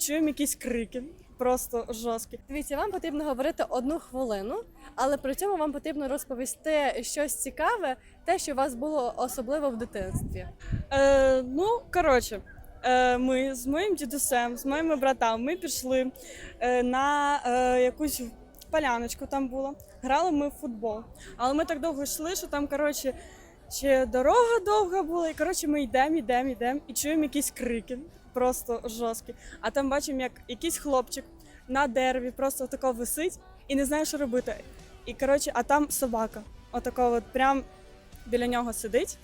чуємо якісь крики. Просто жорсткі. Дивіться, вам потрібно говорити одну хвилину, але при цьому вам потрібно розповісти щось цікаве, те, що у вас було особливо в дитинстві. Е, ну, коротше, е, ми з моїм дідусем, з моїми братами, ми пішли е, на е, якусь поляночку там було. Грали ми в футбол. Але ми так довго йшли, що там, коротше, ще дорога довга була. І коротше, ми йдемо, йдемо, йдемо і чуємо якісь крики. Просто жорсткі. А там бачимо, як якийсь хлопчик на дереві просто отако висить і не знає, що робити. І коротше, а там собака. Отако от прям біля нього сидить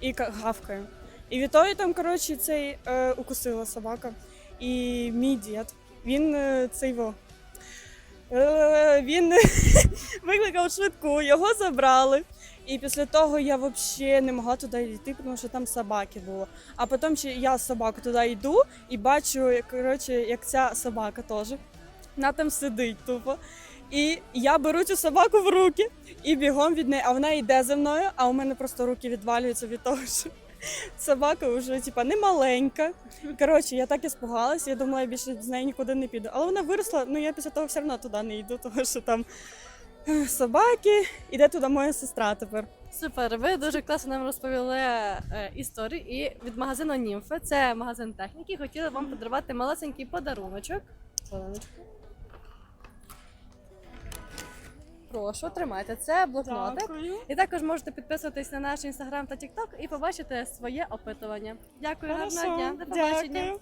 і ка- гавкає. І відтоді там, коротше, цей е, укусила собака. І мій дід, він е, цей во. Е, він викликав швидку, його забрали. І після того я взагалі не могла туди йти, тому що там собаки було. А потім ще я з собакою туди йду і бачу, коротше, як ця собака теж. Вона там сидить тупо. І я беру цю собаку в руки і бігом від неї, а вона йде за мною, а у мене просто руки відвалюються від того, що собака вже типа не маленька. Коротше, я так і спугалася, я думала, я більше з нею нікуди не піду. Але вона виросла, ну я після того все одно туди не йду, тому що там собаки, іде туди моя сестра тепер. Супер, ви дуже класно нам розповіли е, історію. І від магазину Німфи, це магазин техніки, хотіли вам подарувати малесенький подаруночок. Хвилиночку. Прошу, тримайте. Це блокнотик. І також можете підписуватись на наш інстаграм та тікток і побачити своє опитування. Дякую, гарного дня. До побачення. Дякую.